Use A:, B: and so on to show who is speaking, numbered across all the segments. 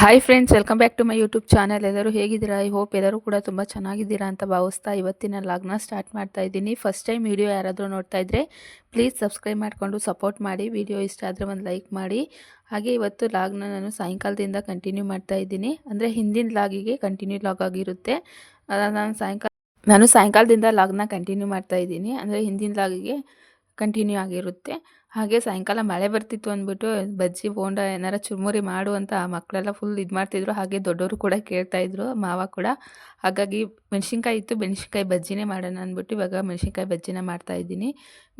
A: Hi friends welcome back to my YouTube channel ಎಲ್ಲರೂ ಹೇಗಿದ್ದೀರಾ? I hope ಎಲ್ಲರೂ ಕೂಡ ತುಂಬ ಚೆನ್ನಾಗಿದ್ದೀರಾ ಅಂತ ಭಾವಿಸ್ತಾ ಇವತ್ತಿನ ಲಾಗ್ನ ಸ್ಟಾರ್ಟ್ ಮಾಡ್ತಾ ಇದ್ದೀನಿ. ಫಸ್ಟ್ ಟೈಮ್ ವಿಡಿಯೋ ಯಾರಾದರೂ ನೋಡ್ತಾ ಇದ್ದರೆ ಪ್ಲೀಸ್ ಸಬ್ಸ್ಕ್ರೈಬ್ ಮಾಡಿಕೊಂಡು ಸಪೋರ್ಟ್ ಮಾಡಿ. ವಿಡಿಯೋ ಇಷ್ಟ ಆದರೆ ಒಂದು ಲೈಕ್ ಮಾಡಿ. ಹಾಗೆ ಇವತ್ತು ಲಾಗ್ನ ನಾನು ಸಾಯಂಕಾಲದಿಂದ ಕಂಟಿನ್ಯೂ ಮಾಡ್ತಾ ಇದ್ದೀನಿ. ಅಂದರೆ ಹಿಂದಿನ ಲಾಗಿಗೆ ಕಂಟಿನ್ಯೂ ಲಾಗ್ ಆಗಿರುತ್ತೆ. ನಾನು ಸಾಯಂಕಾಲ, ನಾನು ಸಾಯಂಕಾಲದಿಂದ ಲಾಗ್ನ ಕಂಟಿನ್ಯೂ ಮಾಡ್ತಾ ಇದ್ದೀನಿ. ಅಂದರೆ ಹಿಂದಿನ ಲಾಗಿಗೆ ಕಂಟಿನ್ಯೂ ಆಗಿರುತ್ತೆ. ಹಾಗೆ ಸಾಯಂಕಾಲ ಮಳೆ ಬರ್ತಿತ್ತು ಅಂದ್ಬಿಟ್ಟು ಬಜ್ಜಿ, ಬೋಂಡ ಏನಾರ ಚುರುಮುರಿ ಮಾಡು ಅಂತ ಮಕ್ಕಳೆಲ್ಲ ಫುಲ್ ಇದು ಮಾಡ್ತಿದ್ರು. ಹಾಗೆ ದೊಡ್ಡವರು ಕೂಡ ಕೇಳ್ತಾ ಇದ್ರು, ಮಾವ ಕೂಡ. ಹಾಗಾಗಿ ಮೆಣಸಿನ್ಕಾಯಿ ಇತ್ತು, ಮೆಣಸಿನ್ಕಾಯಿ ಬಜ್ಜಿನೇ ಮಾಡೋಣ ಅಂದ್ಬಿಟ್ಟು ಇವಾಗ ಮೆಣಸಿನ್ಕಾಯಿ ಬಜ್ಜಿನ ಮಾಡ್ತಾ ಇದ್ದೀನಿ.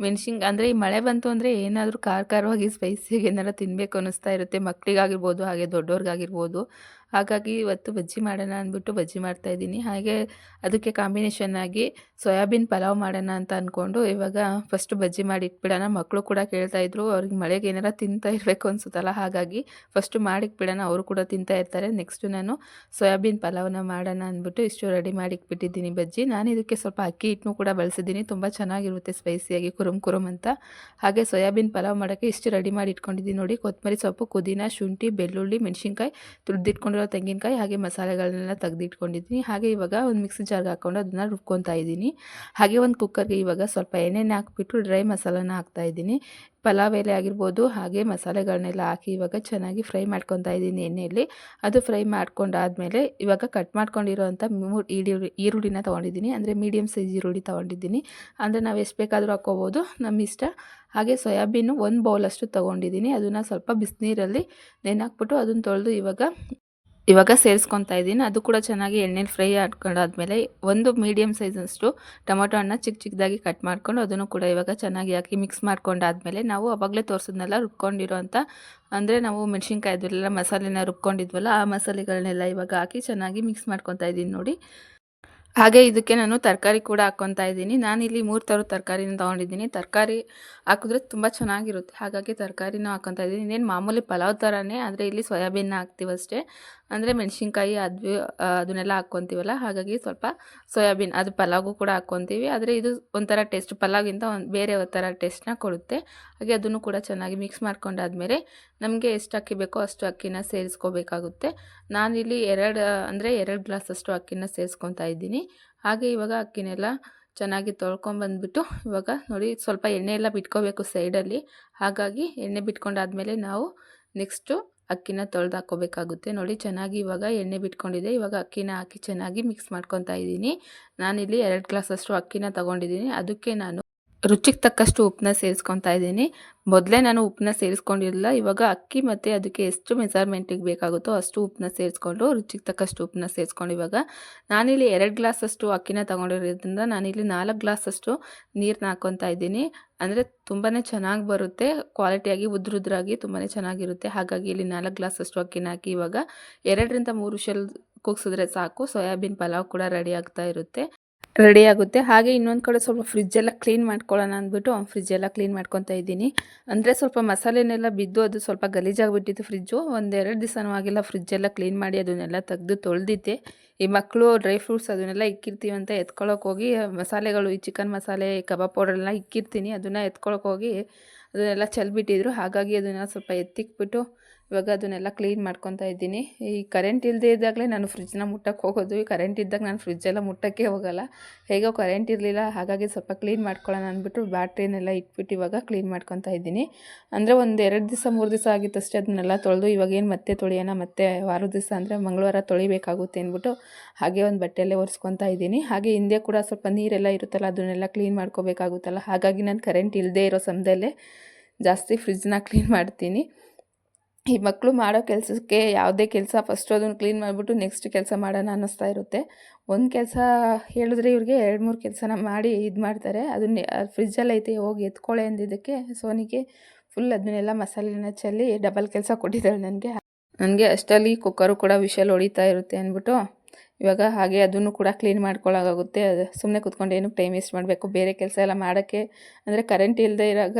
A: ಮೆಣಸಿನ, ಅಂದರೆ ಈ ಮಳೆ ಬಂತು ಅಂದರೆ ಏನಾದರೂ ಖಾರ ಖಾರವಾಗಿ ಸ್ಪೈಸಿಗೆ ಏನಾರ ತಿನ್ನಬೇಕು ಅನ್ನಿಸ್ತಾ ಇರುತ್ತೆ. ಮಕ್ಕಳಿಗಾಗಿರ್ಬೋದು ಹಾಗೆ ದೊಡ್ಡವ್ರಿಗಾಗಿರ್ಬೋದು ಹಾಗಾಗಿ ಇವತ್ತು ಬಜ್ಜಿ ಮಾಡೋಣ ಅಂದ್ಬಿಟ್ಟು ಬಜ್ಜಿ ಮಾಡ್ತಾಯಿದ್ದೀನಿ ಹಾಗೆ ಅದಕ್ಕೆ ಕಾಂಬಿನೇಷನ್ ಆಗಿ ಸೋಯಾಬೀನ್ ಪಲಾವ್ ಮಾಡೋಣ ಅಂತ ಅಂದ್ಕೊಂಡು ಇವಾಗ ಫಸ್ಟ್ ಬಜ್ಜಿ ಮಾಡಿ ಇಟ್ಬಿಡೋಣ ಮಕ್ಕಳು ಕೂಡ ಕೇಳ್ತಾಯಿದ್ರು ಅವ್ರಿಗೆ ಮಳೆಗೆ ಏನಾರ ತಿಂತಾ ಇರಬೇಕು ಅನ್ಸುತ್ತಲ್ಲ, ಹಾಗಾಗಿ ಫಸ್ಟು ಮಾಡಿಕ್ಬಿಡೋಣ ಅವರು ಕೂಡ ತಿಂತಾ ಇರ್ತಾರೆ. ನೆಕ್ಸ್ಟು ನಾನು ಸೋಯಾಬೀನ್ ಪಲಾವ್ನ ಮಾಡೋಣ ಅಂದ್ಬಿಟ್ಟು ಇಷ್ಟು ರೆಡಿ ಮಾಡಿಕ್ಬಿಟ್ಟಿದ್ದೀನಿ ಬಜ್ಜಿ. ನಾನು ಇದಕ್ಕೆ ಸ್ವಲ್ಪ ಅಕ್ಕಿ ಹಿಟ್ಟನ್ನು ಕೂಡ ಬಳಸಿದ್ದೀನಿ. ತುಂಬ ಚೆನ್ನಾಗಿರುತ್ತೆ ಸ್ಪೈಸಿಯಾಗಿ ಕುರುಮ್ ಕುರುಮ್ ಅಂತ. ಹಾಗೆ ಸೋಯಾಬೀನ್ ಪಲಾವ್ ಮಾಡೋಕ್ಕೆ ಇಷ್ಟು ರೆಡಿ ಮಾಡಿ ಇಟ್ಕೊಂಡಿದ್ದೀನಿ ನೋಡಿ. ಕೊತ್ತಂಬರಿ ಸೊಪ್ಪು, ಪುದೀನ, ಶುಂಠಿ, ಬೆಳ್ಳುಳ್ಳಿ, ಮೆಣಸಿನ್ಕಾಯಿ ತುರಿದಿಟ್ಕೊಂಡಿರೋ ತೆಂಗಿನಕಾಯಿ ಹಾಗೆ ಮಸಾಲೆಗಳನ್ನೆಲ್ಲ ತೆಗೆದಿಟ್ಕೊಂಡಿದ್ದೀನಿ. ಹಾಗೆ ಇವಾಗ ಒಂದು ಮಿಕ್ಸಿ ಜಾರ್ಗೆ ಹಾಕ್ಕೊಂಡು ಅದನ್ನು ರುಬ್ಕೊತಾ ಇದ್ದೀನಿ. ಹಾಗೆ ಒಂದು ಕುಕ್ಕರ್ಗೆ ಇವಾಗ ಸ್ವಲ್ಪ ಎಣ್ಣೆನ ಹಾಕ್ಬಿಟ್ಟು ಡ್ರೈ ಮಸಾಲನ ಹಾಕ್ತಾ ಇದ್ದೀನಿ. ಪಲಾವ್ ಎಲೆ ಆಗಿರ್ಬೋದು, ಹಾಗೆ ಮಸಾಲೆಗಳನ್ನೆಲ್ಲ ಹಾಕಿ ಇವಾಗ ಚೆನ್ನಾಗಿ ಫ್ರೈ ಮಾಡ್ಕೊತಾ ಇದ್ದೀನಿ ಎಣ್ಣೆಯಲ್ಲಿ ಅದು ಫ್ರೈ ಮಾಡ್ಕೊಂಡಾದಮೇಲೆ ಇವಾಗ ಕಟ್ ಮಾಡ್ಕೊಂಡಿರೋಂಥ ಮೂರು ಈರುಳ್ಳಿ, ಈರುಳ್ಳಿನ ತೊಗೊಂಡಿದ್ದೀನಿ. ಅಂದರೆ ಮೀಡಿಯಮ್ ಸೈಜ್ ಈರುಳ್ಳಿ ತೊಗೊಂಡಿದ್ದೀನಿ. ಅಂದರೆ ನಾವು ಎಷ್ಟು ಬೇಕಾದರೂ ಹಾಕ್ಕೋಬೋದು ನಮ್ಮ ಇಷ್ಟ. ಹಾಗೆ ಸೋಯಾಬೀನು ಒಂದು ಬೌಲಷ್ಟು ತೊಗೊಂಡಿದ್ದೀನಿ. ಅದನ್ನು ಸ್ವಲ್ಪ ಬಿಸಿನೀರಲ್ಲಿ ನೆನೆ ಅದನ್ನು ತೊಳೆದು ಇವಾಗ ಇವಾಗ ಸೇರಿಸ್ಕೊತಾ ಇದ್ದೀನಿ. ಅದು ಕೂಡ ಚೆನ್ನಾಗಿ ಎಣ್ಣೆಲಿ ಫ್ರೈ ಆಡ್ಕೊಂಡಾದ್ಮೇಲೆ ಒಂದು ಮೀಡಿಯಮ್ ಸೈಜಷ್ಟು ಟೊಮೊಟೊ ಹಣ್ಣ ಚಿಕ್ಕ ಚಿಕ್ಕದಾಗಿ ಕಟ್ ಮಾಡ್ಕೊಂಡು ಅದನ್ನು ಕೂಡ ಇವಾಗ ಚೆನ್ನಾಗಿ ಹಾಕಿ ಮಿಕ್ಸ್ ಮಾಡ್ಕೊಂಡಾದ್ಮೇಲೆ ನಾವು ಅವಾಗಲೇ ತೋರಿಸಿದ್ನೆಲ್ಲ ರುಬ್ಕೊಂಡಿರೋ ಅಂಥ ಅಂದರೆ ನಾವು ಮೆಣಸಿನ್ಕಾಯಿ ಅದೆಲ್ಲ ಮಸಾಲೆನ ರುಬ್ಕೊಂಡಿದ್ವಲ್ಲ, ಆ ಮಸಾಲೆಗಳನ್ನೆಲ್ಲ ಇವಾಗ ಹಾಕಿ ಚೆನ್ನಾಗಿ ಮಿಕ್ಸ್ ಮಾಡ್ಕೊತಾ ಇದ್ದೀನಿ ನೋಡಿ. ಹಾಗೆ ಇದಕ್ಕೆ ನಾನು ತರಕಾರಿ ಕೂಡ ಹಾಕ್ಕೊತಾ ಇದ್ದೀನಿ. ನಾನಿಲ್ಲಿ ಮೂರು ಥರ ತರಕಾರಿನ ತೊಗೊಂಡಿದ್ದೀನಿ. ತರಕಾರಿ ಹಾಕಿದ್ರೆ ತುಂಬ ಚೆನ್ನಾಗಿರುತ್ತೆ. ಹಾಗಾಗಿ ತರಕಾರಿನೂ ಹಾಕ್ಕೊತಾ ಇದ್ದೀನಿ. ಇನ್ನೇನು ಮಾಮೂಲಿ ಪಲಾವ್ ಥರನೇ, ಆದರೆ ಇಲ್ಲಿ ಸೋಯಾಬೀನ್ನ ಹಾಕ್ತೀವಷ್ಟೇ. ಅಂದರೆ ಮೆಣಸಿನ್ಕಾಯಿ ಅದು ಅದನ್ನೆಲ್ಲ ಹಾಕ್ಕೊತೀವಲ್ಲ, ಹಾಗಾಗಿ ಸ್ವಲ್ಪ ಸೋಯಾಬೀನ್, ಅದು ಪಲಾವ್ಗೂ ಕೂಡ ಹಾಕ್ಕೊತೀವಿ. ಆದರೆ ಇದು ಒಂಥರ ಟೇಸ್ಟ್ ಪಲಾವ್ಗಿಂತ ಒಂದು ಬೇರೆ ಥರ ಟೇಸ್ಟ್ನ ಕೊಡುತ್ತೆ. ಹಾಗೆ ಅದನ್ನು ಕೂಡ ಚೆನ್ನಾಗಿ ಮಿಕ್ಸ್ ಮಾಡ್ಕೊಂಡಾದ್ಮೇಲೆ ನಮಗೆ ಎಷ್ಟು ಅಕ್ಕಿ ಬೇಕೋ ಅಷ್ಟು ಅಕ್ಕಿನ ಸೇರಿಸ್ಕೋಬೇಕಾಗುತ್ತೆ. ನಾನಿಲ್ಲಿ ಎರಡು, ಅಂದರೆ ಎರಡು ಗ್ಲಾಸಷ್ಟು ಅಕ್ಕಿನ ಸೇರಿಸ್ಕೊತಾ ಇದ್ದೀನಿ. ಹಾಗೆ ಇವಾಗ ಅಕ್ಕಿನೆಲ್ಲ ಚೆನ್ನಾಗಿ ತೊಳ್ಕೊಂಬಂದ್ಬಿಟ್ಟು ಇವಾಗ ನೋಡಿ ಸ್ವಲ್ಪ ಎಣ್ಣೆ ಎಲ್ಲ ಬಿಟ್ಕೋಬೇಕು ಸೈಡಲ್ಲಿ ಹಾಗಾಗಿ ಎಣ್ಣೆ ಬಿಟ್ಕೊಂಡಾದ್ಮೇಲೆ ನಾವು ನೆಕ್ಸ್ಟು ಅಕ್ಕಿನ ತೊಳೆದು ಹಾಕೋಬೇಕಾಗುತ್ತೆ. ನೋಡಿ, ಚೆನ್ನಾಗಿ ಇವಾಗ ಎಣ್ಣೆ ಬಿಟ್ಕೊಂಡಿದೆ. ಇವಾಗ ಅಕ್ಕಿನ ಹಾಕಿ ಚೆನ್ನಾಗಿ ಮಿಕ್ಸ್ ಮಾಡ್ಕೊತಾ ಇದ್ದೀನಿ. ನಾನಿಲ್ಲಿ ಎರಡು ಗ್ಲಾಸಷ್ಟು ಅಕ್ಕಿನ ತೊಗೊಂಡಿದ್ದೀನಿ. ಅದಕ್ಕೆ ನಾನು ರುಚಿಗೆ ತಕ್ಕಷ್ಟು ಉಪ್ಪನ್ನ ಸೇರಿಸ್ಕೊತಾ ಇದ್ದೀನಿ. ಮೊದಲೇ ನಾನು ಉಪ್ಪನ್ನ ಸೇರಿಸ್ಕೊಂಡಿರಲಿಲ್ಲ, ಇವಾಗ ಅಕ್ಕಿ ಮತ್ತು ಅದಕ್ಕೆ ಎಷ್ಟು ಮೆಜರ್ಮೆಂಟಿಗೆ ಬೇಕಾಗುತ್ತೋ ಅಷ್ಟು ಉಪ್ಪನ್ನ ಸೇರಿಸ್ಕೊಂಡು ರುಚಿಗೆ ತಕ್ಕಷ್ಟು ಉಪ್ಪನ್ನ ಸೇರಿಸ್ಕೊಂಡು ಇವಾಗ ನಾನಿಲ್ಲಿ ಎರಡು ಗ್ಲಾಸಷ್ಟು ಅಕ್ಕಿನ ತೊಗೊಂಡಿರೋದ್ರಿಂದ ನಾನಿಲ್ಲಿ ನಾಲ್ಕು ಗ್ಲಾಸಷ್ಟು ನೀರನ್ನ ಹಾಕ್ಕೊತಾ ಇದ್ದೀನಿ. ಅಂದರೆ ತುಂಬಾ ಚೆನ್ನಾಗಿ ಬರುತ್ತೆ, ಕ್ವಾಲಿಟಿಯಾಗಿ ಉದ್ರುದ್ರಾಗಿ ತುಂಬಾ ಚೆನ್ನಾಗಿರುತ್ತೆ. ಹಾಗಾಗಿ ಇಲ್ಲಿ ನಾಲ್ಕು ಗ್ಲಾಸಷ್ಟು ಅಕ್ಕಿನ ಹಾಕಿ ಇವಾಗ ಎರಡರಿಂದ ಮೂರು ಶೆಲ್ ಕುಗ್ಸಿದ್ರೆ ಸಾಕು. ಸೋಯಾಬೀನ್ ಪಲಾವ್ ಕೂಡ ರೆಡಿ ಆಗ್ತಾ ಇರುತ್ತೆ. ರೆಡಿ ಆಗುತ್ತೆ. ಹಾಗೆ ಇನ್ನೊಂದು ಕಡೆ ಸ್ವಲ್ಪ ಫ್ರಿಜ್ಜೆಲ್ಲ ಕ್ಲೀನ್ ಮಾಡ್ಕೊಳ್ಳೋಣ ಅಂದ್ಬಿಟ್ಟು ಫ್ರಿಜ್ಜೆಲ್ಲ ಕ್ಲೀನ್ ಮಾಡ್ಕೊತಾ ಇದ್ದೀನಿ. ಅಂದರೆ ಸ್ವಲ್ಪ ಮಸಾಲೆನೆಲ್ಲ ಬಿದ್ದು ಅದು ಸ್ವಲ್ಪ ಗಲೀಜಾಗಿಬಿಟ್ಟಿತ್ತು ಫ್ರಿಜ್ಜು ಒಂದೆರಡು ದಿವಸನೂ ಆಗಿಲ್ಲ ಫ್ರಿಜ್ಜೆಲ್ಲ ಕ್ಲೀನ್ ಮಾಡಿ ಅದನ್ನೆಲ್ಲ ತೆಗೆದು ತೊಳೆದಿದ್ದೆ. ಈ ಮಕ್ಕಳು ಡ್ರೈ ಫ್ರೂಟ್ಸ್ ಅದನ್ನೆಲ್ಲ ಇಕ್ಕಿರ್ತೀವಿ ಅಂತ ಎತ್ಕೊಳ್ಳೋಕೆ ಹೋಗಿ, ಮಸಾಲೆಗಳು ಈ ಚಿಕನ್ ಮಸಾಲೆ ಕಬಾಬ್ ಪೌಡ್ರೆಲ್ಲ ಇಕ್ಕಿರ್ತೀನಿ. ಅದನ್ನು ಎತ್ಕೊಳ್ಳೋಕೆ ಹೋಗಿ ಅದನ್ನೆಲ್ಲ ಚೆಲ್ಬಿಟ್ಟಿದ್ರು. ಹಾಗಾಗಿ ಅದನ್ನು ಸ್ವಲ್ಪ ಎತ್ತಿಕ್ಬಿಟ್ಟು ಇವಾಗ ಅದನ್ನೆಲ್ಲ ಕ್ಲೀನ್ ಮಾಡ್ಕೊತಾ ಇದ್ದೀನಿ. ಈ ಕರೆಂಟ್ ಇಲ್ಲದೇ ಇದ್ದಾಗಲೇ ನಾನು ಫ್ರಿಜ್ನ ಮುಟ್ಟಕ್ಕೆ ಹೋಗೋದು. ಈ ಕರೆಂಟ್ ಇದ್ದಾಗ ನಾನು ಫ್ರಿಜ್ಜೆಲ್ಲ ಮುಟ್ಟಕ್ಕೆ ಹೋಗೋಲ್ಲ. ಹೇಗೋ ಕರೆಂಟ್ ಇರಲಿಲ್ಲ, ಹಾಗಾಗಿ ಸ್ವಲ್ಪ ಕ್ಲೀನ್ ಮಾಡ್ಕೊಳ್ಳೋಣ ಅಂದ್ಬಿಟ್ಟು ಬ್ಯಾಟ್ರಿನೆಲ್ಲ ಇಟ್ಬಿಟ್ಟು ಇವಾಗ ಕ್ಲೀನ್ ಮಾಡ್ಕೊತಾ ಇದ್ದೀನಿ. ಅಂದರೆ ಒಂದು ಎರಡು ದಿವಸ, ಮೂರು ದಿವಸ ಆಗಿತ್ತಷ್ಟೇ ಅದನ್ನೆಲ್ಲ ತೊಳೆದು ಇವಾಗೇನು ಮತ್ತೆ ತೊಳೆಯೋಣ, ಮತ್ತೆ ವಾರದ ದಿವಸ ಅಂದರೆ ಮಂಗಳವಾರ ತೊಳಿಬೇಕಾಗುತ್ತೆ ಅಂದ್ಬಿಟ್ಟು ಹಾಗೆ ಒಂದು ಬಟ್ಟೆಯಲ್ಲೇ ಒರೆಸ್ಕೊತಾ ಇದ್ದೀನಿ. ಹಾಗೆ ಹಿಂದೆ ಕೂಡ ಸ್ವಲ್ಪ ನೀರೆಲ್ಲ ಇರುತ್ತಲ್ಲ, ಅದನ್ನೆಲ್ಲ ಕ್ಲೀನ್ ಮಾಡ್ಕೋಬೇಕಾಗುತ್ತಲ್ಲ. ಹಾಗಾಗಿ ನಾನು ಕರೆಂಟ್ ಇಲ್ಲದೇ ಇರೋ ಸಮಯದಲ್ಲೇ ಜಾಸ್ತಿ ಫ್ರಿಜ್ನ ಕ್ಲೀನ್ ಮಾಡ್ತೀನಿ. ಈ ಮಕ್ಕಳು ಮಾಡೋ ಕೆಲಸಕ್ಕೆ ಯಾವುದೇ ಕೆಲಸ ಫಸ್ಟು ಅದನ್ನು ಕ್ಲೀನ್ ಮಾಡಿಬಿಟ್ಟು ನೆಕ್ಸ್ಟ್ ಕೆಲಸ ಮಾಡೋಣ ಅನ್ನಿಸ್ತಾ ಇರುತ್ತೆ. ಒಂದು ಕೆಲಸ ಹೇಳಿದ್ರೆ ಇವ್ರಿಗೆ ಎರಡು ಮೂರು ಕೆಲಸನ ಮಾಡಿ ಇದು ಮಾಡ್ತಾರೆ. ಅದನ್ನ ಫ್ರಿಜ್ಜಲ್ಲಿ ಐತೆ, ಹೋಗಿ ಎತ್ಕೊಳ್ಳೆ ಅಂದಿದ್ದಕ್ಕೆ ಸೋನಿಗೆ ಫುಲ್ ಅದನ್ನೆಲ್ಲ ಮಸಾಲೆನ ಚೆಲ್ಲಿ ಡಬಲ್ ಕೆಲಸ ಕೊಟ್ಟಿದ್ದಾಳೆ ನನಗೆ. ನನಗೆ ಅಷ್ಟಲ್ಲಿ ಕುಕ್ಕರು ಕೂಡ ವಿಷಲ್ ಹೊಡಿತಾ ಇರುತ್ತೆ ಅಂದ್ಬಿಟ್ಟು ಇವಾಗ ಹಾಗೆ ಅದನ್ನು ಕೂಡ ಕ್ಲೀನ್ ಮಾಡ್ಕೊಳ್ಳೋಕ್ಕಾಗುತ್ತೆ ಸುಮ್ಮನೆ ಕುತ್ಕೊಂಡು ಏನು ಟೈಮ್ ವೇಸ್ಟ್ ಮಾಡಬೇಕು. ಬೇರೆ ಕೆಲಸ ಎಲ್ಲ ಮಾಡೋಕ್ಕೆ ಅಂದರೆ ಕರೆಂಟ್ ಇಲ್ಲದೆ ಇರಾಗ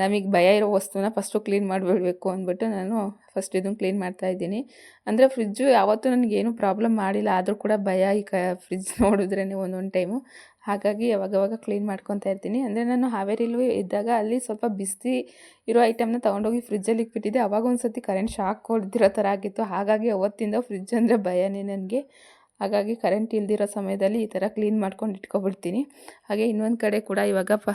A: ನಮಗೆ ಭಯ ಇರೋ ವಸ್ತುನ ಫಸ್ಟು ಕ್ಲೀನ್ ಮಾಡಿಬಿಡ್ಬೇಕು ಅಂದ್ಬಿಟ್ಟು ನಾನು ಫಸ್ಟ್ ಇದನ್ನು ಕ್ಲೀನ್ ಮಾಡ್ತಾಯಿದ್ದೀನಿ ಅಂದರೆ ಫ್ರಿಜ್ಜು ಯಾವತ್ತೂ ನನಗೇನು ಪ್ರಾಬ್ಲಮ್ ಮಾಡಿಲ್ಲ. ಆದರೂ ಕೂಡ ಭಯ ಈ ಕ ಫ್ರಿಜ್ ನೋಡಿದ್ರೇ ಒಂದೊಂದು ಟೈಮು ಹಾಗಾಗಿ ಯಾವಾಗವಾಗ ಕ್ಲೀನ್ ಮಾಡ್ಕೊತಾ ಇರ್ತೀನಿ. ಅಂದರೆ ನಾನು ಹಾವೇರಿಲೂ ಇದ್ದಾಗ ಅಲ್ಲಿ ಸ್ವಲ್ಪ ಬಿಸಿ ಇರೋ ಐಟಮ್ನ ತೊಗೊಂಡೋಗಿ ಫ್ರಿಜ್ಜಲ್ಲಿ ಇಟ್ಬಿಟ್ಟಿದ್ದೆ ಅವಾಗ ಒಂದು ಸರ್ತಿ ಕರೆಂಟ್ ಶಾಕ್ ಹೊಡೆದಿರೋ ಥರ ಆಗಿತ್ತು. ಹಾಗಾಗಿ ಅವತ್ತಿಂದ ಫ್ರಿಜ್ ಅಂದರೆ ಭಯನೇ ನನಗೆ. ಹಾಗಾಗಿ ಕರೆಂಟ್ ಇಲ್ದಿರೋ ಸಮಯದಲ್ಲಿ ಈ ಥರ ಕ್ಲೀನ್ ಮಾಡ್ಕೊಂಡು ಇಟ್ಕೊಬಿಡ್ತೀನಿ. ಹಾಗೆ ಇನ್ನೊಂದು ಕಡೆ ಕೂಡ ಇವಾಗ ಪ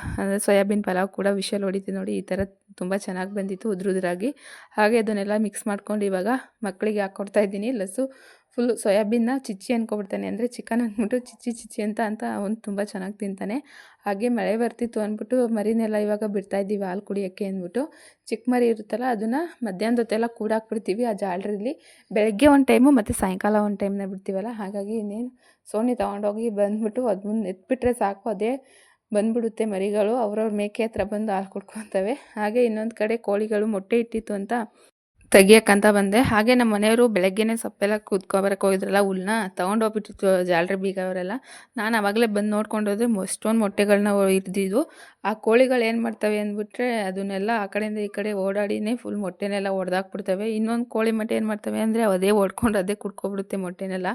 A: ಸೋಯಾಬೀನ್ ಪಲಾವ್ ಕೂಡ ವಿಷಲ್ ಹೊಡಿತೀನಿ ನೋಡಿ, ಈ ಥರ ತುಂಬ ಚೆನ್ನಾಗಿ ಬಂದಿತ್ತು ಉದ್ರುದ್ರಾಗಿ. ಹಾಗೆ ಅದನ್ನೆಲ್ಲ ಮಿಕ್ಸ್ ಮಾಡ್ಕೊಂಡು ಇವಾಗ ಮಕ್ಕಳಿಗೆ ಹಾಕ್ಕೊಡ್ತಾ ಇದ್ದೀನಿ, ಲಸ್ಸು ಫುಲ್ ಸೋಯಾಬೀನ್ನ ಚಿಚ್ಚಿ ಅನ್ಕೊಬಿಡ್ತಾನೆ. ಅಂದರೆ ಚಿಕನ್ ಅಂದ್ಬಿಟ್ಟು ಚಿಚ್ಚಿ ಚಿಚ್ಚಿ ಅಂತ ಅಂತ ಅವನು ತುಂಬ ಚೆನ್ನಾಗಿ ತಿಂತಾನೆ. ಹಾಗೆ ಮಳೆ ಬರ್ತಿತ್ತು ಅಂದ್ಬಿಟ್ಟು ಮರಿನೆಲ್ಲ ಇವಾಗ ಬಿಡ್ತಾ ಇದ್ದೀವಿ ಹಾಲು ಕುಡಿಯೋಕ್ಕೆ ಅಂದ್ಬಿಟ್ಟು ಚಿಕ್ಕ ಮರಿ ಇರುತ್ತಲ್ಲ ಅದನ್ನು ಮಧ್ಯಾಹ್ನದ ಹೊತ್ತೆಲ್ಲ ಕೂಡಾಕ್ಬಿಡ್ತೀವಿ ಆ ಜಾಲರಿಲಿ ಬೆಳಗ್ಗೆ ಒಂದು ಟೈಮು ಮತ್ತು ಸಾಯಂಕಾಲ ಒಂದು ಟೈಮ್ನ ಬಿಡ್ತೀವಲ್ಲ? ಹಾಗಾಗಿ ಇನ್ನೇನು ಸೋನಿ ತೊಗೊಂಡೋಗಿ ಬಂದ್ಬಿಟ್ಟು ಅದನ್ನ ಎತ್ಬಿಟ್ರೆ ಸಾಕು. ಅದೇ ಬಂದ್ಬಿಡುತ್ತೆ ಮರಿಗಳು. ಅವ್ರವ್ರ ಮೇಕೆ ಹತ್ರ ಬಂದು ಹಾಲು ಕುಡ್ಕೊತವೆ. ಹಾಗೆ ಇನ್ನೊಂದು ಕಡೆ ಕೋಳಿಗಳು ಮೊಟ್ಟೆ ಇಟ್ಟಿತ್ತು ಅಂತ ತೆಗಿಯಕ್ಕಂತ ಬಂದೆ. ಹಾಗೆ ನಮ್ಮ ಮನೆಯವರು ಬೆಳಗ್ಗೆನೇ ಸೊಪ್ಪೆಲ್ಲ ಕೂತ್ಕೊಬರಕ್ಕೆ ಹೋಗಿದ್ರಲ್ಲ ಹುಲ್ನ ತೊಗೊಂಡೋಗ್ಬಿಟ್ಟಿತ್ತು ಜಾಲರಿ ಬೀಗ ಅವರೆಲ್ಲ. ನಾನು ಆವಾಗಲೇ ಬಂದು ನೋಡ್ಕೊಂಡೋದ್ರೆ ಎಷ್ಟೊಂದು ಮೊಟ್ಟೆಗಳನ್ನ ಇರ್ದಿದ್ವು ಆ ಕೋಳಿಗಳು ಏನು ಮಾಡ್ತವೆ ಅಂದ್ಬಿಟ್ರೆ ಅದನ್ನೆಲ್ಲ ಆ ಕಡೆಯಿಂದ ಈ ಕಡೆ ಓಡಾಡಿನೇ ಫುಲ್ ಮೊಟ್ಟೆನೆಲ್ಲ ಒಡೆದಾಕ್ಬಿಡ್ತವೆ. ಇನ್ನೊಂದು ಕೋಳಿ ಮೊಟ್ಟೆ ಏನು ಮಾಡ್ತವೆ ಅಂದರೆ, ಅದೇ ಹೊಡ್ಕೊಂಡು ಅದೇ ಕುಡ್ಕೊಬಿಡುತ್ತೆ ಮೊಟ್ಟೆನೆಲ್ಲ.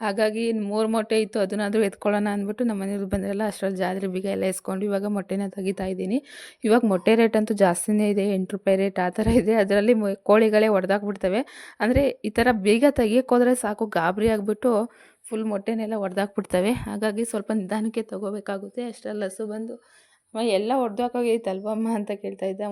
A: ಹಾಗಾಗಿ ಮೂರು ಮೊಟ್ಟೆ ಇತ್ತು, ಅದನ್ನಾದರೂ ಎತ್ಕೊಳ್ಳೋಣ ಅಂದ್ಬಿಟ್ಟು ನಮ್ಮ ಮನೆಯವ್ರು ಬಂದಿರಲ್ಲ ಅಷ್ಟರಲ್ಲಿ ಜಾತ್ರೆ ಬೀಗ ಎಲ್ಲ ಇಸ್ಕೊಂಡು ಇವಾಗ ಮೊಟ್ಟೆನ ತೆಗಿತಾ ಇದ್ದೀನಿ. ಇವಾಗ ಮೊಟ್ಟೆ ರೇಟ್ ಅಂತೂ ಜಾಸ್ತಿನೇ ಇದೆ, ಎಂಟು ರೂಪಾಯಿ ರೇಟ್ ಆ ಥರ ಇದೆ. ಅದರಲ್ಲಿ ಕೋಳಿಗಳೇ ಹೊಡೆದಾಕ್ಬಿಡ್ತವೆ ಅಂದರೆ ಈ ಥರ ಬೇಗ ತೆಗಿಯೋಕ್ಕೋದ್ರೆ ಸಾಕು, ಗಾಬರಿ ಆಗಿಬಿಟ್ಟು ಫುಲ್ ಮೊಟ್ಟೆನೆಲ್ಲ ಹೊಡೆದಾಕ್ಬಿಡ್ತವೆ ಹಾಗಾಗಿ ಸ್ವಲ್ಪ ನಿಧಾನಕ್ಕೆ ತೊಗೋಬೇಕಾಗುತ್ತೆ. ಅಷ್ಟರಲ್ಲಿ ಹಸು ಬಂದು, ಅಮ್ಮ, ಎಲ್ಲ ಹೊಡೆದಾಕೋಗೈತಲ್ವಮ್ಮ ಅಂತ ಕೇಳ್ತಾ ಇದ್ದ.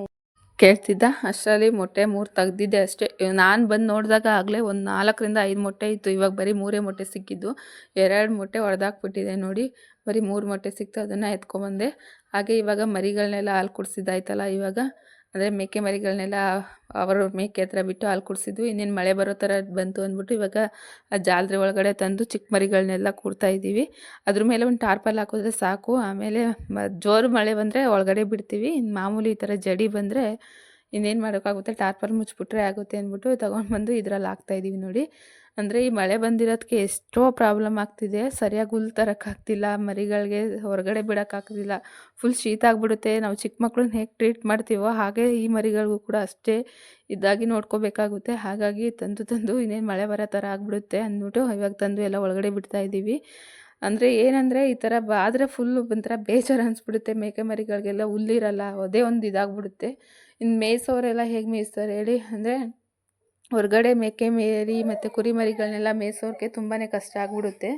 A: ಕೇಳ್ತಿದ್ದ? ಅಷ್ಟರಲ್ಲಿ ಮೊಟ್ಟೆ ಮೂರು ತೆಗ್ದಿದ್ದೆ ಅಷ್ಟೇ. ನಾನು ಬಂದು ನೋಡಿದಾಗ ಆಗಲೇ ಒಂದು ನಾಲ್ಕರಿಂದ ಐದು ಮೊಟ್ಟೆ ಇತ್ತು. ಇವಾಗ ಬರೀ ಮೂರೇ ಮೊಟ್ಟೆ ಸಿಕ್ಕಿದ್ದು. ಎರಡು ಮೊಟ್ಟೆ ಹೊಡೆದಾಕ್ಬಿಟ್ಟಿದೆ ನೋಡಿ. ಬರೀ ಮೂರು ಮೊಟ್ಟೆ ಸಿಕ್ತು, ಅದನ್ನು ಎತ್ಕೊಂಬಂದೆ ಹಾಗೆ ಇವಾಗ ಮರಿಗಳನ್ನೆಲ್ಲ ಹಾಲು ಕುಡಿಸಿದ್ದಾಯ್ತಲ್ಲ ಇವಾಗ. ಅಂದರೆ ಮೇಕೆ ಮರಿಗಳನ್ನೆಲ್ಲ ಅವರು ಮೇಕೆ ಹತ್ರ ಬಿಟ್ಟು ಹಾಲು ಕುಡಿಸಿದ್ವಿ. ಇನ್ನೇನು ಮಳೆ ಬರೋ ಥರ ಬಂತು ಅಂದ್ಬಿಟ್ಟು ಇವಾಗ ಆ ಜಾಲರಿ ಒಳಗಡೆ ತಂದು ಚಿಕ್ಕ ಮರಿಗಳನ್ನೆಲ್ಲ ಕೂಡ್ತಾ ಇದ್ದೀವಿ. ಅದ್ರ ಮೇಲೆ ಒಂದು ಟಾರ್ಪಲ್ ಹಾಕಿದ್ರೆ ಸಾಕು. ಆಮೇಲೆ ಜೋರು ಮಳೆ ಬಂದರೆ ಒಳಗಡೆ ಬಿಡ್ತೀವಿ. ಮಾಮೂಲಿ ಈ ಥರ ಜಡಿ ಬಂದರೆ ಇನ್ನೇನು ಮಾಡೋಕ್ಕಾಗುತ್ತೆ? ಟಾರ್ಪರ್ ಮುಚ್ಚಿಬಿಟ್ರೆ ಆಗುತ್ತೆ ಅಂದ್ಬಿಟ್ಟು ತೊಗೊಂಡು ಬಂದು ಇದರಲ್ಲಿ ಹಾಕ್ತಾಯಿದ್ದೀವಿ ನೋಡಿ. ಅಂದರೆ ಈ ಮಳೆ ಬಂದಿರೋದಕ್ಕೆ ಎಷ್ಟೋ ಪ್ರಾಬ್ಲಮ್ ಆಗ್ತಿದೆ. ಸರಿಯಾಗಿ ಹುಲ್ ತರೋಕ್ಕಾಗ್ತಿಲ್ಲ ಮರಿಗಳಿಗೆ ಹೊರಗಡೆ ಬಿಡೋಕ್ಕಾಗ್ತಿಲ್ಲ ಫುಲ್ ಶೀತ ಆಗಿಬಿಡುತ್ತೆ. ನಾವು ಚಿಕ್ಕ ಮಕ್ಕಳನ್ನ ಹೇಗೆ ಟ್ರೀಟ್ ಮಾಡ್ತೀವೋ ಹಾಗೆ ಈ ಮರಿಗಳಿಗೂ ಕೂಡ ಅಷ್ಟೇ ಇದಾಗಿ ನೋಡ್ಕೋಬೇಕಾಗುತ್ತೆ. ಹಾಗಾಗಿ ತಂದು ತಂದು ಇನ್ನೇನು ಮಳೆ ಬರೋ ಥರ ಆಗಿಬಿಡುತ್ತೆ ಅಂದ್ಬಿಟ್ಟು ಇವಾಗ ತಂದು ಎಲ್ಲ ಒಳಗಡೆ ಬಿಡ್ತಾ ಇದ್ದೀವಿ ಅಂದರೆ ಏನಂದರೆ ಈ ಥರ ಆದರೆ ಫುಲ್ಲು ಒಂಥರ ಬೇಜಾರು ಅನಿಸ್ಬಿಡುತ್ತೆ. ಮೇಕೆ ಮರಿಗಳಿಗೆಲ್ಲ ಹುಲ್ಲಿರಲ್ಲ ಅದೇ ಒಂದು ಇದಾಗ್ಬಿಡುತ್ತೆ. ಇನ್ನು ಮೇಯಿಸೋರೆಲ್ಲ ಹೇಗೆ ಮೇಯಿಸ್ತಾರೆ ಹೇಳಿ? ಅಂದರೆ ಹೊರಗಡೆ ಮೇಕೆ ಮೇರಿ ಮತ್ತು ಕುರಿಮರಿಗಳನ್ನೆಲ್ಲ ಮೇಯಿಸೋರಿಗೆ ತುಂಬಾ ಕಷ್ಟ ಆಗಿಬಿಡುತ್ತೆ.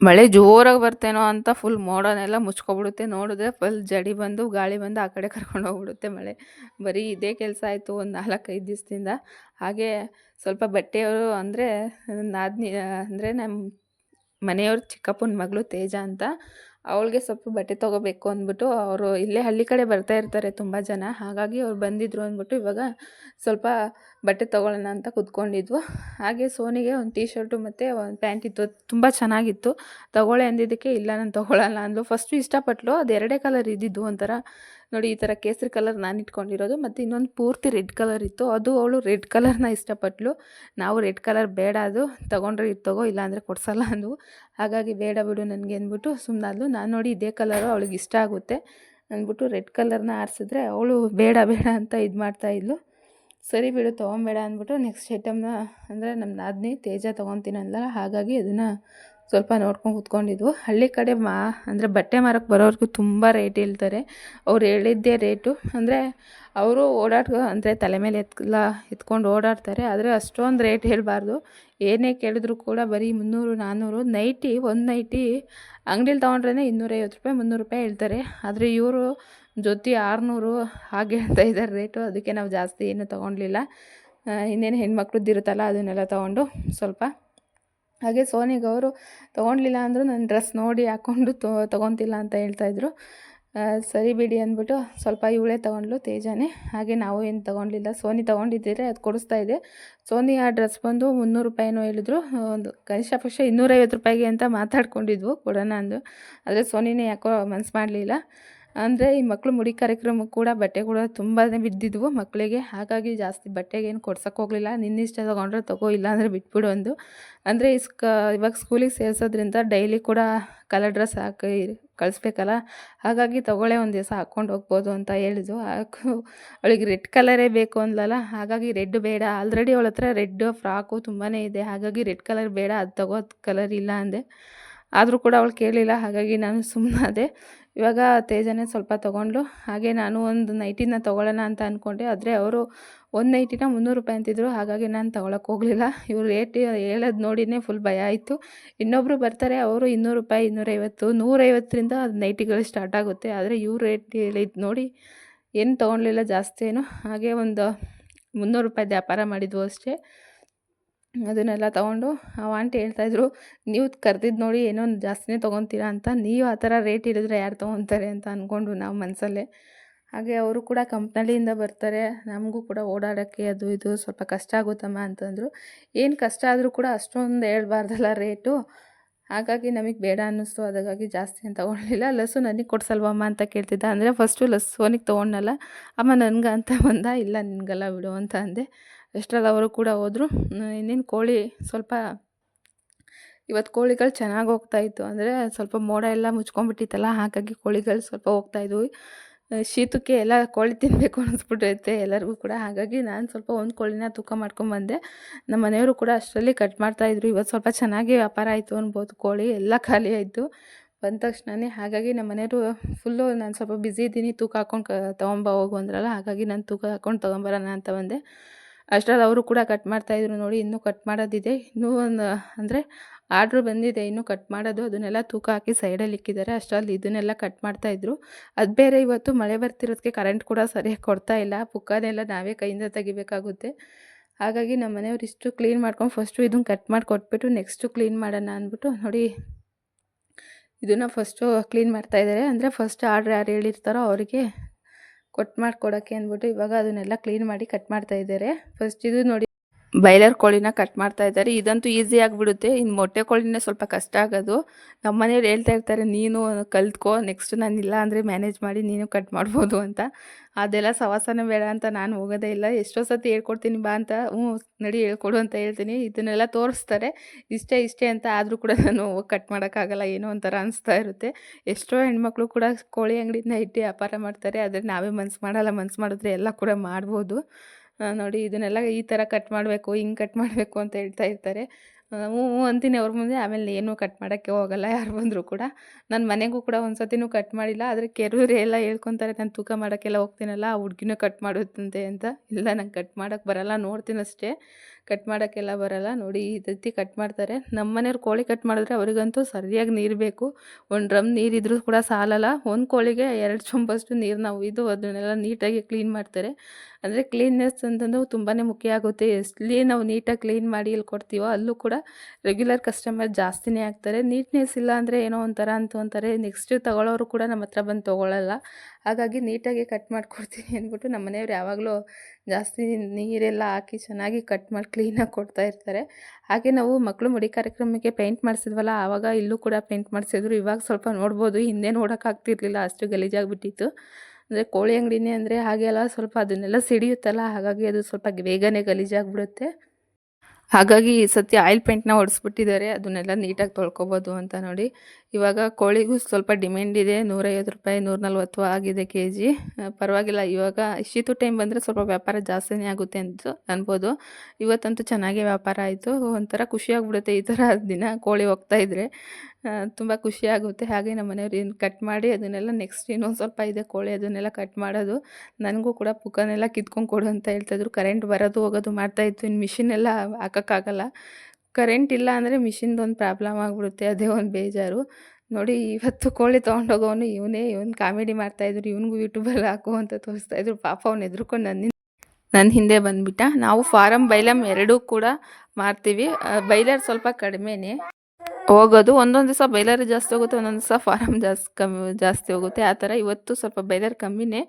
A: ಮಳೆ ಜೋರಾಗಿ ಬರ್ತೇನೋ ಅಂತ ಫುಲ್ ಮೋಡನೆಲ್ಲ ಮುಚ್ಕೊಬಿಡುತ್ತೆ. ನೋಡಿದ್ರೆ ಫುಲ್ ಜಡಿ ಬಂದು, ಗಾಳಿ ಬಂದು ಆ ಕಡೆ ಕರ್ಕೊಂಡು ಹೋಗ್ಬಿಡುತ್ತೆ ಮಳೆ. ಬರೀ ಇದೇ ಕೆಲಸ ಆಯಿತು ಒಂದು ನಾಲ್ಕೈದು ದಿವಸದಿಂದ. ಹಾಗೆ ಸ್ವಲ್ಪ ಬಟ್ಟೆಯವರು ಅಂದರೆ ನಾದ್ನಿ, ಅಂದರೆ ನಮ್ಮ ಮನೆಯವ್ರ ಚಿಕ್ಕಪ್ಪನ ಮಗಳು ತೇಜ ಅಂತ ಅವಳಿಗೆ ಸ್ವಲ್ಪ ಬಟ್ಟೆ ತೊಗೋಬೇಕು ಅಂದ್ಬಿಟ್ಟು ಅವರು ಇಲ್ಲೇ ಹಳ್ಳಿ ಕಡೆ ಬರ್ತಾ ಇರ್ತಾರೆ ತುಂಬ ಜನ. ಹಾಗಾಗಿ ಅವ್ರು ಬಂದಿದ್ದರು ಅಂದ್ಬಿಟ್ಟು ಇವಾಗ ಸ್ವಲ್ಪ ಬಟ್ಟೆ ತೊಗೊಳ್ಳೋಣ ಅಂತ ಕೂತ್ಕೊಂಡಿದ್ವು. ಹಾಗೆ ಸೋನಿಗೆ ಒಂದು ಟೀ ಶರ್ಟು ಮತ್ತು ಒಂದು ಪ್ಯಾಂಟ್ ಇತ್ತು. ತುಂಬ ಚೆನ್ನಾಗಿತ್ತು. ತೊಗೊಳ್ಳೆ ಅಂದಿದ್ದಕ್ಕೆ, ಇಲ್ಲ ನಾನು ತೊಗೊಳ್ಳಲ್ಲ ಅಂದ್ಲು. ಫಸ್ಟು ಇಷ್ಟಪಟ್ಲು. ಅದು ಎರಡೇ ಕಲರ್ ಇದ್ದಿದ್ದು ಒಂಥರ. ನೋಡಿ, ಈ ಥರ ಕೇಸರಿ ಕಲರ್ ನಾನು ಇಟ್ಕೊಂಡಿರೋದು. ಮತ್ತು ಇನ್ನೊಂದು ಪೂರ್ತಿ ರೆಡ್ ಕಲರ್ ಇತ್ತು. ಅದು ಅವಳು ರೆಡ್ ಕಲರ್ನ ಇಷ್ಟಪಟ್ಲು. ನಾವು ರೆಡ್ ಕಲರ್ ಬೇಡ ಅದು. ತೊಗೊಂಡ್ರೆ ಇದು ಇಲ್ಲ ಇಲ್ಲಾಂದರೆ ಕೊಡ್ಸಲ್ಲ ಅಂದು ಹಾಗಾಗಿ ಬೇಡ ಬಿಡು ನನಗೆ ಅಂದ್ಬಿಟ್ಟು ಸುಮ್ಮನಾದ್ಲು ನಾನು ನೋಡಿ ಇದೇ ಕಲರು ಅವಳಿಗೆ ಇಷ್ಟ ಆಗುತ್ತೆ ಅಂದ್ಬಿಟ್ಟು ರೆಡ್ ಕಲರ್ನ ಆರಿಸಿದ್ರೆ ಅವಳು ಬೇಡ ಬೇಡ ಅಂತ ಇದು ಮಾಡ್ತಾಯಿದ್ಲು ಸರಿ ಬಿಡು, ತೊಗೊಂಬೇಡ ಅಂದ್ಬಿಟ್ಟು ನೆಕ್ಸ್ಟ್ ಐಟಮ್ನ ಅಂದರೆ ನಮ್ಮ ನಾದಿನಿ ತೇಜ ತೊಗೊತೀನಲ್ಲ ಹಾಗಾಗಿ ಅದನ್ನು ಸ್ವಲ್ಪ ನೋಡ್ಕೊಂಡು ಕೂತ್ಕೊಂಡಿದ್ವು. ಹಳ್ಳಿ ಕಡೆ ಮಾ, ಅಂದರೆ ಬಟ್ಟೆ ಮಾರಕ್ಕೆ ಬರೋರ್ಗು ತುಂಬ ರೇಟ್ ಹೇಳ್ತಾರೆ. ಅವ್ರು ಹೇಳಿದ್ದೇ ರೇಟು ಅಂದರೆ ಅವರು ಓಡಾಟ ಅಂದರೆ ತಲೆ ಮೇಲೆ ಎತ್ಕಲ್ಲ ಎತ್ಕೊಂಡು ಓಡಾಡ್ತಾರೆ. ಆದರೆ ಅಷ್ಟೊಂದು ರೇಟ್ ಹೇಳಬಾರ್ದು. ಏನೇ ಕೇಳಿದ್ರು ಕೂಡ ಬರೀ ಮುನ್ನೂರು ನಾನ್ನೂರು ನೈಟಿ, ಒಂದು ನೈಟಿ ಅಂಗಡೀಲಿ ತೊಗೊಂಡ್ರೇ ಇನ್ನೂರೈವತ್ತು ರೂಪಾಯಿ, ಮುನ್ನೂರು ರೂಪಾಯಿ ಹೇಳ್ತಾರೆ. ಆದರೆ ಇವರು ಜೊತೆ ಆರುನೂರು ಹಾಗೆ ಅಂತ ಇದ್ದಾರೆ ರೇಟು. ಅದಕ್ಕೆ ನಾವು ಜಾಸ್ತಿ ಏನು ತೊಗೊಂಡ್ಲಿಲ್ಲ. ಇನ್ನೇನು ಹೆಣ್ಮಕ್ಳದ್ದು ಇರುತ್ತಲ್ಲ, ಅದನ್ನೆಲ್ಲ ತೊಗೊಂಡು ಸ್ವಲ್ಪ. ಹಾಗೆ ಸೋನಿಗೆ ಅವರು ತೊಗೊಂಡ್ಲಿಲ್ಲ ಅಂದರೂ ನನ್ನ ಡ್ರೆಸ್ ನೋಡಿ ಹಾಕ್ಕೊಂಡು ತೊಗೊತಿಲ್ಲ ಅಂತ ಹೇಳ್ತಾಯಿದ್ರು ಸರಿ ಬಿಡಿ ಅಂದ್ಬಿಟ್ಟು ಸ್ವಲ್ಪ ಇವಳೇ ತೊಗೊಂಡ್ಲು ತೇಜಾನೆ. ಹಾಗೆ ನಾವು ಏನು ತೊಗೊಂಡ್ಲಿಲ್ಲ. ಸೋನಿ ತೊಗೊಂಡಿದ್ದೀರಿ ಅದು ಕೊಡಿಸ್ತಾ ಇದೆ. ಸೋನಿ ಆ ಡ್ರೆಸ್ ಬಂದು ಮುನ್ನೂರು ರೂಪಾಯಿನೂ ಹೇಳಿದ್ರು. ಒಂದು ಕನಿಷ್ಠ ಪಕ್ಷ ಇನ್ನೂರೈವತ್ತು ರೂಪಾಯಿಗೆ ಅಂತ ಮಾತಾಡ್ಕೊಂಡಿದ್ವು. ಕೊಡೋಣ ಅಂದು. ಆದರೆ ಸೋನಿನೇ ಯಾಕೋ ಮನ್ಸು ಮಾಡಲಿಲ್ಲ. ಅಂದರೆ ಈ ಮಕ್ಕಳು ಮುಡಿ ಕಾರ್ಯಕ್ರಮಕ್ಕೆ ಕೂಡ ಬಟ್ಟೆ ಕೂಡ ತುಂಬಾ ಬಿದ್ದಿದ್ವು. ಮಕ್ಕಳಿಗೆ ಹಾಗಾಗಿ ಜಾಸ್ತಿ ಬಟ್ಟೆಗೇನು ಕೊಡ್ಸೋಕೆ ಹೋಗಲಿಲ್ಲ. ನಿನ್ನಿಷ್ಟ ತೊಗೊಂಡ್ರೆ ತಗೋ, ಇಲ್ಲ ಅಂದರೆ ಬಿಟ್ಬಿಡು ಅಂದು. ಅಂದರೆ ಇಸ್ಕ ಇವಾಗ ಸ್ಕೂಲಿಗೆ ಸೇರಿಸೋದ್ರಿಂದ ಡೈಲಿ ಕೂಡ ಕಲರ್ ಡ್ರೆಸ್ ಹಾಕಿ ಕಳಿಸ್ಬೇಕಲ್ಲ. ಹಾಗಾಗಿ ತಗೊಳ್ಳೇ ಒಂದು ದಿವಸ ಹಾಕ್ಕೊಂಡು ಹೋಗ್ಬೋದು ಅಂತ ಹೇಳಿದ್ವು. ಹಾಕು ಅವಳಿಗೆ ರೆಡ್ ಕಲರೇ ಬೇಕು ಅಂದ್ಲಲ್ಲ. ಹಾಗಾಗಿ ರೆಡ್ ಬೇಡ. ಆಲ್ರೆಡಿ ಅವಳ ಹತ್ರ ರೆಡ್ ಫ್ರಾಕು ತುಂಬಾ ಇದೆ. ಹಾಗಾಗಿ ರೆಡ್ ಕಲರ್ ಬೇಡ. ಅದು ತಗೋ ಕಲರ್ ಇಲ್ಲ ಅಂದೆ. ಆದರೂ ಕೂಡ ಅವಳು ಕೇಳಲಿಲ್ಲ ಹಾಗಾಗಿ ನಾನು ಸುಮ್ಮನಾದೆ ಇವಾಗ ತೇಜನೇ ಸ್ವಲ್ಪ ತೊಗೊಂಡ್ಲು ಹಾಗೆ ನಾನು ಒಂದು ನೈಟಿನ ತೊಗೊಳ್ಳೋಣ ಅಂತ ಅಂದ್ಕೊಂಡೆ ಆದರೆ ಅವರು ಒಂದು ನೈಟಿನ ಮುನ್ನೂರು ರೂಪಾಯಿ ಅಂತಿದ್ರು. ಹಾಗಾಗಿ ನಾನು ತೊಗೊಳಕ್ಕೆ ಹೋಗಲಿಲ್ಲ. ಇವ್ರು ರೇಟ್ ಹೇಳೋದು ನೋಡಿನೇ ಫುಲ್ ಭಯ ಆಯಿತು. ಇನ್ನೊಬ್ಬರು ಬರ್ತಾರೆ, ಅವರು ಇನ್ನೂರು ರೂಪಾಯಿ, ಇನ್ನೂರೈವತ್ತು, ನೂರೈವತ್ತರಿಂದ ನೈಟಿಗಳು ಸ್ಟಾರ್ಟ್ ಆಗುತ್ತೆ. ಆದರೆ ಇವ್ರ ರೇಟ್ ಹೇಳಿದ್ದು ನೋಡಿ ಏನು ತೊಗೊಳ್ಲಿಲ್ಲ ಜಾಸ್ತಿ ಏನು ಹಾಗೆ ಒಂದು ಮುನ್ನೂರು ರೂಪಾಯಿ ವ್ಯಾಪಾರ ಮಾಡಿದ್ವು ಅಷ್ಟೇ. ಅದನ್ನೆಲ್ಲ ತೊಗೊಂಡು ಆ ಆಂಟಿ ಹೇಳ್ತಾಯಿದ್ರು ನೀವು ಕರೆದಿದ್ದು ನೋಡಿ ಏನೋ ಒಂದು ಜಾಸ್ತಿನೇ ತೊಗೊತೀರಾ ಅಂತ, ನೀವು ಆ ಥರ ರೇಟ್ ಹಿಡಿದ್ರೆ ಯಾರು ತೊಗೊತಾರೆ ಅಂತ ಅಂದ್ಕೊಂಡು ನಾವು ಮನಸಲ್ಲೇ. ಹಾಗೆ ಅವರು ಕೂಡ ಕಂಪ್ನಳ್ಳಿಯಿಂದ ಬರ್ತಾರೆ, ನಮಗೂ ಕೂಡ ಓಡಾಡೋಕ್ಕೆ ಅದು ಇದು ಸ್ವಲ್ಪ ಕಷ್ಟ ಆಗುತ್ತಮ್ಮ ಅಂತಂದರು. ಏನು ಕಷ್ಟ ಆದರೂ ಕೂಡ ಅಷ್ಟೊಂದು ಹೇಳ್ಬಾರ್ದಲ್ಲ ರೇಟು. ಹಾಗಾಗಿ ನಮಗೆ ಬೇಡ ಅನ್ನಿಸ್ತು, ಅದಕ್ಕಾಗಿ ಜಾಸ್ತಿ ಏನು ತೊಗೊಳ್ಳಿಲ್ಲ. ಲಸ್ಸು ನನಗೆ ಕೊಡ್ಸಲ್ವಮ್ಮ ಅಂತ ಕೇಳ್ತಿದ್ದ. ಅಂದರೆ ಫಸ್ಟು ಲಸ್ಸೋನಿಗೆ ತೊಗೊಂಡಲ್ಲ ಅಮ್ಮ ನನಗೆ ಅಂತ ಬಂದ, ಇಲ್ಲ ನಿನಗಲ್ಲ ಬಿಡು ಅಂತ ಅಂದೆ. ಅಷ್ಟರಲ್ಲಿ ಅವರು ಕೂಡ ಹೋದರು. ಇನ್ನೇನು ಕೋಳಿ ಸ್ವಲ್ಪ ಇವತ್ತು ಕೋಳಿಗಳು ಚೆನ್ನಾಗಿ ಹೋಗ್ತಾಯಿತ್ತು ಅಂದರೆ ಸ್ವಲ್ಪ ಮೋಡ ಎಲ್ಲ ಮುಚ್ಕೊಂಡ್ಬಿಟ್ಟಿತ್ತಲ್ಲ, ಹಾಗಾಗಿ ಕೋಳಿಗಳು ಸ್ವಲ್ಪ ಹೋಗ್ತಾಯಿದ್ವು ಶೀತಕ್ಕೆ ಎಲ್ಲ ಕೋಳಿ ತಿನ್ನಬೇಕು ಅನಿಸ್ಬಿಟ್ಟೈತೆ ಎಲ್ಲರಿಗೂ ಕೂಡ. ಹಾಗಾಗಿ ನಾನು ಸ್ವಲ್ಪ ಒಂದು ಕೋಳಿನ ತೂಕ ಮಾಡ್ಕೊಂಬಂದೆ ನಮ್ಮ ಮನೆಯವರು ಕೂಡ ಅಷ್ಟರಲ್ಲಿ ಕಟ್ ಮಾಡ್ತಾಯಿದ್ರು ಇವತ್ತು ಸ್ವಲ್ಪ ಚೆನ್ನಾಗಿ ವ್ಯಾಪಾರ ಆಯಿತು ಅನ್ಬೋದು ಕೋಳಿ, ಎಲ್ಲ ಖಾಲಿ ಆಯಿತು. ಬಂದ ತಕ್ಷಣವೇ ಹಾಗಾಗಿ ನಮ್ಮ ಮನೆಯವರು ಫುಲ್ಲು ನಾನು ಸ್ವಲ್ಪ ಬ್ಯುಸಿ ಇದ್ದೀನಿ. ತೂಕ ಹಾಕ್ಕೊಂಡು ಕ, ತೊಗೊಂಬ ಹೋಗು ಅಂದ್ರಲ್ಲ, ಹಾಗಾಗಿ ನಾನು ತೂಕ ಹಾಕ್ಕೊಂಡು ತೊಗೊಂಬರೋಣ ಅಂತ ಬಂದೆ. ಅಷ್ಟರಲ್ಲಿ ಅವರು ಕೂಡ ಕಟ್ ಮಾಡ್ತಾಯಿದ್ರು ನೋಡಿ, ಇನ್ನೂ ಕಟ್ ಮಾಡೋದಿದೆ. ಇನ್ನೂ ಒಂದು, ಅಂದರೆ ಆರ್ಡ್ರ್ ಬಂದಿದೆ, ಇನ್ನೂ ಕಟ್ ಮಾಡೋದು, ಅದನ್ನೆಲ್ಲ ತೂಕ ಹಾಕಿ ಸೈಡಲ್ಲಿ ಇಕ್ಕಿದ್ದಾರೆ. ಅಷ್ಟರಲ್ಲಿ ಇದನ್ನೆಲ್ಲ ಕಟ್ ಮಾಡ್ತಾಯಿದ್ರು ಅದು ಬೇರೆ ಇವತ್ತು ಮಳೆ ಬರ್ತಿರೋದಕ್ಕೆ ಕರೆಂಟ್ ಕೂಡ ಸರಿಯಾಗಿ ಕೊಡ್ತಾ ಇಲ್ಲ. ಪುಕ್ಕನೆಲ್ಲ ನಾವೇ ಕೈಯಿಂದ ತೆಗಿಬೇಕಾಗುತ್ತೆ. ಹಾಗಾಗಿ ನಮ್ಮ ಮನೆಯವ್ರು ಇಷ್ಟು ಕ್ಲೀನ್ ಮಾಡ್ಕೊಂಡು ಫಸ್ಟು ಇದನ್ನು ಕಟ್ ಮಾಡಿ ಕೊಟ್ಬಿಟ್ಟು ನೆಕ್ಸ್ಟು ಕ್ಲೀನ್ ಮಾಡೋಣ ಅಂದ್ಬಿಟ್ಟು ನೋಡಿ ಇದನ್ನು ಫಸ್ಟು ಕ್ಲೀನ್ ಮಾಡ್ತಾಯಿದ್ದಾರೆ ಅಂದರೆ ಫಸ್ಟ್ ಆರ್ಡ್ರ್ ಯಾರು ಹೇಳಿರ್ತಾರೋ ಅವರಿಗೆ ಕೊಟ್ಟು ಮಾಡಿಕೊಡೋಕ್ಕೆ ಅಂದ್ಬಿಟ್ಟು ಇವಾಗ ಅದನ್ನೆಲ್ಲ ಕ್ಲೀನ್ ಮಾಡಿ ಕಟ್ ಮಾಡ್ತಾ ಇದ್ದಾರೆ. ಫಸ್ಟ್ ಇದು ನೋಡಿ ಬೈಲರ್ ಕೋಳಿನ ಕಟ್ ಮಾಡ್ತಾ ಇದ್ದಾರೆ. ಇದಂತೂ ಈಸಿ ಆಗಿಬಿಡುತ್ತೆ. ಇನ್ನು ಮೊಟ್ಟೆ ಕೋಳಿನೇ ಸ್ವಲ್ಪ ಕಷ್ಟ ಆಗೋದು. ನಮ್ಮ ಮನೆಯವ್ರು ಹೇಳ್ತಾ ಇರ್ತಾರೆ, ನೀನು ಕಲ್ತ್ಕೋ ನೆಕ್ಸ್ಟ್ ನಾನು ಇಲ್ಲ ಅಂದರೆ ಮ್ಯಾನೇಜ್ ಮಾಡಿ ನೀನು ಕಟ್ ಮಾಡ್ಬೋದು ಅಂತ. ಅದೆಲ್ಲ ಸವಾಸನೆ ಬೇಡ ಅಂತ ನಾನು ಹೋಗೋದೇ ಇಲ್ಲ. ಎಷ್ಟೋ ಸತಿ ಹೇಳ್ಕೊಡ್ತೀನಿ, ಬಾ ಅಂತ, ಹ್ಞೂ, ನಡಿ ಹೇಳ್ಕೊಡು ಅಂತ ಹೇಳ್ತೀನಿ. ಇದನ್ನೆಲ್ಲ ತೋರಿಸ್ತಾರೆ. ಇಷ್ಟೇ ಇಷ್ಟೇ ಅಂತ ಆದರೂ ಕೂಡ ನಾನು ಕಟ್ ಮಾಡೋಕ್ಕಾಗಲ್ಲ. ಏನೋ ಒಂಥರ ಅನಿಸ್ತಾ ಇರುತ್ತೆ. ಎಷ್ಟೋ ಹೆಣ್ಮಕ್ಳು ಕೂಡ ಕೋಳಿ ಅಂಗಡಿನ ಇಟ್ಟು ವ್ಯಾಪಾರ ಮಾಡ್ತಾರೆ. ಆದರೆ ನಾವೇ ಮನ್ಸು ಮಾಡಲ್ಲ. ಮನ್ಸು ಮಾಡಿದ್ರೆ ಎಲ್ಲ ಕೂಡ ಮಾಡ್ಬೋದು. ನೋಡಿ ಇದನ್ನೆಲ್ಲ ಈ ಥರ ಕಟ್ ಮಾಡಬೇಕು, ಹಿಂಗೆ ಕಟ್ ಮಾಡಬೇಕು ಅಂತ ಹೇಳ್ತಾ ಇರ್ತಾರೆ. ಹ್ಞೂ ಹ್ಞೂ ಅಂತೀನಿ ಅವ್ರ ಮುಂದೆ. ಆಮೇಲೆ ಏನೂ ಕಟ್ ಮಾಡೋಕ್ಕೆ ಹೋಗಲ್ಲ ಯಾರು ಬಂದರೂ ಕೂಡ. ನಾನು ಮನೆಗೂ ಕೂಡ ಒಂದು ಸತಿನೂ ಕಟ್ ಮಾಡಿಲ್ಲ. ಆದರೆ ಕೆರೂರು ಎಲ್ಲ ಹೇಳ್ಕೊತಾರೆ, ನಾನು ತೂಕ ಮಾಡೋಕ್ಕೆಲ್ಲ ಹೋಗ್ತೀನಲ್ಲ, ಆ ಹುಡುಗಿನೂ ಕಟ್ ಮಾಡುತ್ತಂತೆ ಅಂತ. ಇಲ್ಲ, ನಂಗೆ ಕಟ್ ಮಾಡೋಕ್ಕೆ ಬರಲ್ಲ ನೋಡ್ತೀನಿ ಅಷ್ಟೇ ಕಟ್ ಮಾಡೋಕ್ಕೆಲ್ಲ ಬರಲ್ಲ. ನೋಡಿ ಈ ರೀತಿ ಕಟ್ ಮಾಡ್ತಾರೆ. ನಮ್ಮ ಮನೆಯವ್ರು ಕೋಳಿ ಕಟ್ ಮಾಡಿದ್ರೆ ಅವರಿಗಂತೂ ಸರಿಯಾಗಿ ನೀರು ಬೇಕು. ಒಂದು ಡ್ರಮ್ ನೀರಿದ್ರೂ ಕೂಡ ಸಾಲಲ್ಲ. ಒಂದು ಕೋಳಿಗೆ ಎರಡು ಚೊಂಬಷ್ಟು ನೀರು ನಾವು ಇದು ಅದನ್ನೆಲ್ಲ ನೀಟಾಗಿ ಕ್ಲೀನ್ ಮಾಡ್ತಾರೆ. ಅಂದರೆ ಕ್ಲೀನ್ನೆಸ್ ಅಂತಂದು ತುಂಬಾ ಮುಖ್ಯ ಆಗುತ್ತೆ. ಎಷ್ಟು ನಾವು ನೀಟಾಗಿ ಕ್ಲೀನ್ ಮಾಡಿ ಇಲ್ಲಿ ಕೊಡ್ತೀವೋ ಅಲ್ಲೂ ಕೂಡ ರೆಗ್ಯುಲರ್ ಕಸ್ಟಮರ್ ಜಾಸ್ತಿನೇ ಆಗ್ತಾರೆ. ನೀಟ್ನೆಸ್ ಇಲ್ಲ ಅಂದರೆ ಏನೋ ಒಂಥರ ಅಂತ ಅಂತಾರೆ. ನೆಕ್ಸ್ಟ್ ತಗೊಳ್ಳೋರು ಕೂಡ ನಮ್ಮ ಹತ್ರ ಬಂದು ತೊಗೊಳ್ಳಲ್ಲ ಹಾಗಾಗಿ ನೀಟಾಗಿ ಕಟ್ ಮಾಡಿಕೊಡ್ತೀನಿ ಅಂದ್ಬಿಟ್ಟು ನಮ್ಮ ಮನೆಯವ್ರು ಯಾವಾಗಲೂ ಜಾಸ್ತಿ ನೀರೆಲ್ಲ ಹಾಕಿ ಚೆನ್ನಾಗಿ ಕಟ್ ಮಾಡಿ ಕ್ಲೀನಾಗಿ ಕೊಡ್ತಾ ಇರ್ತಾರೆ. ಹಾಗೆ ನಾವು ಮಕ್ಕಳು ಮುಡಿ ಕಾರ್ಯಕ್ರಮಕ್ಕೆ ಪೇಂಟ್ ಮಾಡಿಸಿದ್ವಲ್ಲ, ಆವಾಗ ಇಲ್ಲೂ ಕೂಡ ಪೇಂಟ್ ಮಾಡಿಸಿದ್ರು. ಇವಾಗ ಸ್ವಲ್ಪ ನೋಡ್ಬೋದು. ಹಿಂದೆ ನೋಡೋಕ್ಕಾಗ್ತಿರ್ಲಿಲ್ಲ ಅಷ್ಟು ಗಲೀಜಾಗಿಬಿಟ್ಟಿತ್ತು. ಅಂದರೆ ಕೋಳಿ ಅಂಗಡಿನೇ ಅಂದರೆ ಹಾಗೆಲ್ಲ ಸ್ವಲ್ಪ ಅದನ್ನೆಲ್ಲ ಸಿಡಿಯುತ್ತಲ್ಲ. ಹಾಗಾಗಿ ಅದು ಸ್ವಲ್ಪ ಬೇಗನೆ ಗಲೀಜಾಗಿಬಿಡುತ್ತೆ. ಹಾಗಾಗಿ ಈ ಸತಿ ಆಯಿಲ್ ಪೇಂಟ್ನ ಹೊಡೆಸ್ಬಿಟ್ಟಿದ್ದಾರೆ ಅದನ್ನೆಲ್ಲ ನೀಟಾಗಿ ತೊಳ್ಕೊಬೋದು ಅಂತ ನೋಡಿ. ಇವಾಗ ಕೋಳಿಗೂ ಸ್ವಲ್ಪ ಡಿಮ್ಯಾಂಡ್ ಇದೆ. ನೂರೈವತ್ತು ರೂಪಾಯಿ ನೂರ ನಲ್ವತ್ತು ಆಗಿದೆ ಕೆ ಜಿ ಪರವಾಗಿಲ್ಲ, ಇವಾಗ ಶೀತು ಟೈಮ್ ಬಂದರೆ ಸ್ವಲ್ಪ ವ್ಯಾಪಾರ ಜಾಸ್ತಿನೇ ಆಗುತ್ತೆ ಅಂತ ಅನ್ಬೋದು. ಇವತ್ತಂತೂ ಚೆನ್ನಾಗೇ ವ್ಯಾಪಾರ ಆಯಿತು. ಒಂಥರ ಖುಷಿಯಾಗ್ಬಿಡುತ್ತೆ ಈ ಥರ ದಿನ ಕೋಳಿ ಹೋಗ್ತಾ ಇದ್ದರೆ ತುಂಬ ಖುಷಿಯಾಗುತ್ತೆ ಹಾಗೆ ನಮ್ಮ ಮನೆಯವ್ರು ಏನು ಕಟ್ ಮಾಡಿ ಅದನ್ನೆಲ್ಲ ನೆಕ್ಸ್ಟ್ ಇನ್ನೊಂದು ಸ್ವಲ್ಪ ಇದೆ ಕೋಳಿ ಅದನ್ನೆಲ್ಲ ಕಟ್ ಮಾಡೋದು. ನನಗೂ ಕೂಡ ಪುಕ್ಕನೆಲ್ಲ ಕಿತ್ಕೊಂಡು ಕೊಡು ಅಂತ ಹೇಳ್ತಾಯಿದ್ರು ಕರೆಂಟ್ ಬರೋದು, ಹೋಗೋದು ಮಾಡ್ತಾಯಿತ್ತು ಇನ್ನು ಮಿಷಿನೆಲ್ಲ ಹಾಕೋಕ್ಕಾಗಲ್ಲ. ಕರೆಂಟ್ ಇಲ್ಲ ಅಂದರೆ ಮಿಷಿನ್ದೊಂದು ಪ್ರಾಬ್ಲಮ್ ಆಗಿಬಿಡುತ್ತೆ, ಅದೇ ಒಂದು ಬೇಜಾರು. ನೋಡಿ, ಇವತ್ತು ಕೋಳಿ ತೊಗೊಂಡೋಗೋನು ಇವನೇ, ಇವನು ಕಾಮಿಡಿ ಮಾಡ್ತಾಯಿದ್ರು ಇವನಿಗೂ ಯೂಟ್ಯೂಬಲ್ಲಿ ಹಾಕು ಅಂತ ತೋರಿಸ್ತಾಯಿದ್ರು ಪಾಪ ಅವ್ನು ಎದ್ರುಕೊಂಡು ನನ್ನ ನನ್ನ ಹಿಂದೆ ಬಂದುಬಿಟ್ಟ. ನಾವು ಫಾರಮ್ ಬೈಲಮ್ ಎರಡೂ ಕೂಡ ಮಾರ್ತೀವಿ ಬೈಲರ್ ಸ್ವಲ್ಪ ಕಡಿಮೆನೇ. ಹೋಗೋದು. ಒಂದೊಂದು ದಿವಸ ಬೈಲರ್ ಜಾಸ್ತಿ ಹೋಗುತ್ತೆ, ಒಂದೊಂದು ದಿವಸ ಫಾರಮ್ ಜಾಸ್ತಿ ಕಮ್ಮಿ, ಜಾಸ್ತಿ ಹೋಗುತ್ತೆ. ಆ ಥರ ಇವತ್ತು ಸ್ವಲ್ಪ ಬೈಲರ್ ಕಮ್ಮಿನೇ.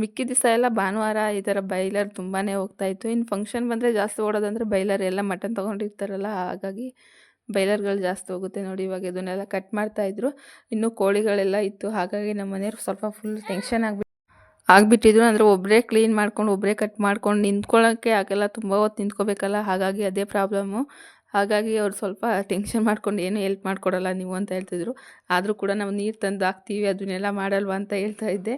A: ಮಿಕ್ಕಿ ದಿವಸ ಎಲ್ಲ ಭಾನುವಾರ ಈ ಥರ ಬೈಲರ್ ತುಂಬಾ ಹೋಗ್ತಾಯಿತ್ತು ಇನ್ನು ಫಂಕ್ಷನ್ ಬಂದರೆ ಜಾಸ್ತಿ ಓಡೋದಂದರೆ ಬೈಲರ್ ಎಲ್ಲ ಮಟನ್ ತೊಗೊಂಡಿರ್ತಾರಲ್ಲ, ಹಾಗಾಗಿ ಬೈಲರ್ಗಳು ಜಾಸ್ತಿ ಹೋಗುತ್ತೆ ನೋಡಿ. ಇವಾಗ ಇದನ್ನೆಲ್ಲ ಕಟ್ ಮಾಡ್ತಾಯಿದ್ರು ಇನ್ನೂ ಕೋಳಿಗಳೆಲ್ಲ ಇತ್ತು, ಹಾಗಾಗಿ ನಮ್ಮ ಮನೆಯವ್ರು ಸ್ವಲ್ಪ ಫುಲ್ ಟೆನ್ಷನ್ ಆಗಿಬಿಟ್ಟು ಆಗಿಬಿಟ್ಟಿದ್ರು. ಅಂದರೆ ಒಬ್ಬರೇ ಕ್ಲೀನ್ ಮಾಡ್ಕೊಂಡು ಒಬ್ಬರೇ ಕಟ್ ಮಾಡ್ಕೊಂಡು ನಿಂತ್ಕೊಳ್ಳೋಕ್ಕೆ ಆಗಲ್ಲ. ತುಂಬ ಹೊತ್ತು ನಿಂತ್ಕೋಬೇಕಲ್ಲ. ಹಾಗಾಗಿ ಅದೇ ಪ್ರಾಬ್ಲಮ್ಮು ಹಾಗಾಗಿ ಅವ್ರು ಸ್ವಲ್ಪ ಟೆನ್ಷನ್ ಮಾಡ್ಕೊಂಡು, ಏನೂ ಎಲ್ಪ್ ಮಾಡಿಕೊಡಲ್ಲ ನೀವು? ಅಂತ ಹೇಳ್ತಿದ್ರು. ಆದರೂ ಕೂಡ ನಾವು ನೀರು ತಂದು ಹಾಕ್ತೀವಿ, ಅದನ್ನೆಲ್ಲ ಮಾಡಲ್ವ ಅಂತ ಹೇಳ್ತಾ ಇದ್ದೆ.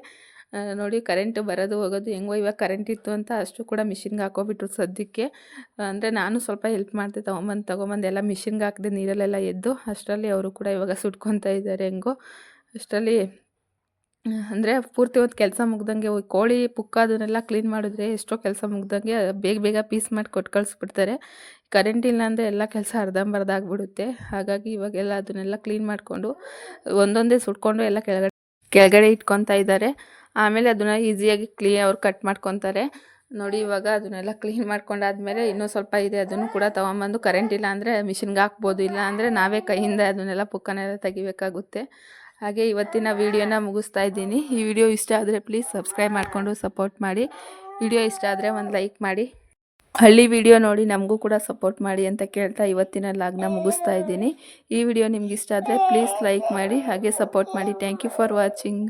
A: ನೋಡಿ ಕರೆಂಟ್ ಬರೋದು ಹೋಗೋದು ಹೆಂಗೋ ಇವಾಗ ಕರೆಂಟ್ ಇತ್ತು ಅಂತ ಅಷ್ಟು ಕೂಡ ಮಿಷಿನ್ಗೆ ಹಾಕೋಬಿಟ್ರು ಸದ್ಯಕ್ಕೆ. ಅಂದರೆ ನಾನು ಸ್ವಲ್ಪ ಹೆಲ್ಪ್ ಮಾಡ್ತೆ ತೊಗೊಂಬಂದು ತೊಗೊಂಬಂದು ಎಲ್ಲ ಮಿಷಿನ್ಗೆ ಹಾಕಿದೆ ನೀರಲ್ಲೆಲ್ಲ ಎದ್ದು, ಅಷ್ಟರಲ್ಲಿ ಅವರು ಕೂಡ ಇವಾಗ ಸುಟ್ಕೊತಾ ಇದ್ದಾರೆ ಹೆಂಗೋ. ಅಷ್ಟರಲ್ಲಿ ಅಂದರೆ ಪೂರ್ತಿ ಹೊತ್ತು ಕೆಲಸ ಮುಗ್ದಂಗೆ ಕೋಳಿ ಪುಕ್ಕ ಅದನ್ನೆಲ್ಲ ಕ್ಲೀನ್ ಮಾಡಿದ್ರೆ ಎಷ್ಟೋ ಕೆಲಸ ಮುಗ್ದಂಗೆ ಬೇಗ ಬೇಗ ಪೀಸ್ ಮಾಡಿ ಕೊಟ್ಟು ಕಳಿಸ್ಬಿಡ್ತಾರೆ. ಕರೆಂಟ್ ಇಲ್ಲ ಅಂದರೆ ಎಲ್ಲ ಕೆಲಸ ಅರ್ಧಂಬರ್ಧ ಆಗಿಬಿಡುತ್ತೆ ಹಾಗಾಗಿ ಇವಾಗೆಲ್ಲ ಅದನ್ನೆಲ್ಲ ಕ್ಲೀನ್ ಮಾಡಿಕೊಂಡು ಒಂದೊಂದೇ ಸುಟ್ಕೊಂಡು ಎಲ್ಲ ಕೆಳಗಡೆ ಕೆಳಗಡೆ ಇಟ್ಕೊತಾ ಇದ್ದಾರೆ. ಆಮೇಲೆ ಅದನ್ನು ಈಸಿಯಾಗಿ ಕ್ಲೀ ಅವ್ರು ಕಟ್ ಮಾಡ್ಕೊತಾರೆ. ನೋಡಿ ಇವಾಗ ಅದನ್ನೆಲ್ಲ ಕ್ಲೀನ್ ಮಾಡ್ಕೊಂಡಾದ್ಮೇಲೆ ಇನ್ನೂ ಸ್ವಲ್ಪ ಇದೆ, ಅದನ್ನು ಕೂಡ ತೊಗೊಂಬಂದು ಕರೆಂಟ್ ಇಲ್ಲ ಅಂದರೆ ಮಿಷಿನ್ಗೆ ಹಾಕ್ಬೋದು. ಇಲ್ಲ ಅಂದರೆ ನಾವೇ ಕೈಯಿಂದ ಅದನ್ನೆಲ್ಲ ಪುಕ್ಕನೆಲ್ಲ ತೆಗಿಬೇಕಾಗುತ್ತೆ. ಹಾಗೆ ಇವತ್ತಿನ ವಿಡಿಯೋನ ಮುಗಿಸ್ತಾ ಇದ್ದೀನಿ. ಈ ವಿಡಿಯೋ ಇಷ್ಟ ಆದರೆ ಪ್ಲೀಸ್ ಸಬ್ಸ್ಕ್ರೈಬ್ ಮಾಡಿಕೊಂಡು ಸಪೋರ್ಟ್ ಮಾಡಿ. ವಿಡಿಯೋ ಇಷ್ಟ ಆದರೆ ಒಂದು ಲೈಕ್ ಮಾಡಿ. ಹಳ್ಳಿ ವಿಡಿಯೋ ನೋಡಿ ನಮಗೂ ಕೂಡ ಸಪೋರ್ಟ್ ಮಾಡಿ ಅಂತ ಕೇಳ್ತಾ ಇವತ್ತಿನ ಲಾಗ್ನ ಮುಗಿಸ್ತಾ ಇದ್ದೀನಿ. ಈ ವಿಡಿಯೋ ನಿಮ್ಗೆ ಇಷ್ಟ ಆದರೆ ಪ್ಲೀಸ್ ಲೈಕ್ ಮಾಡಿ, ಹಾಗೆ ಸಪೋರ್ಟ್ ಮಾಡಿ. Thank you for watching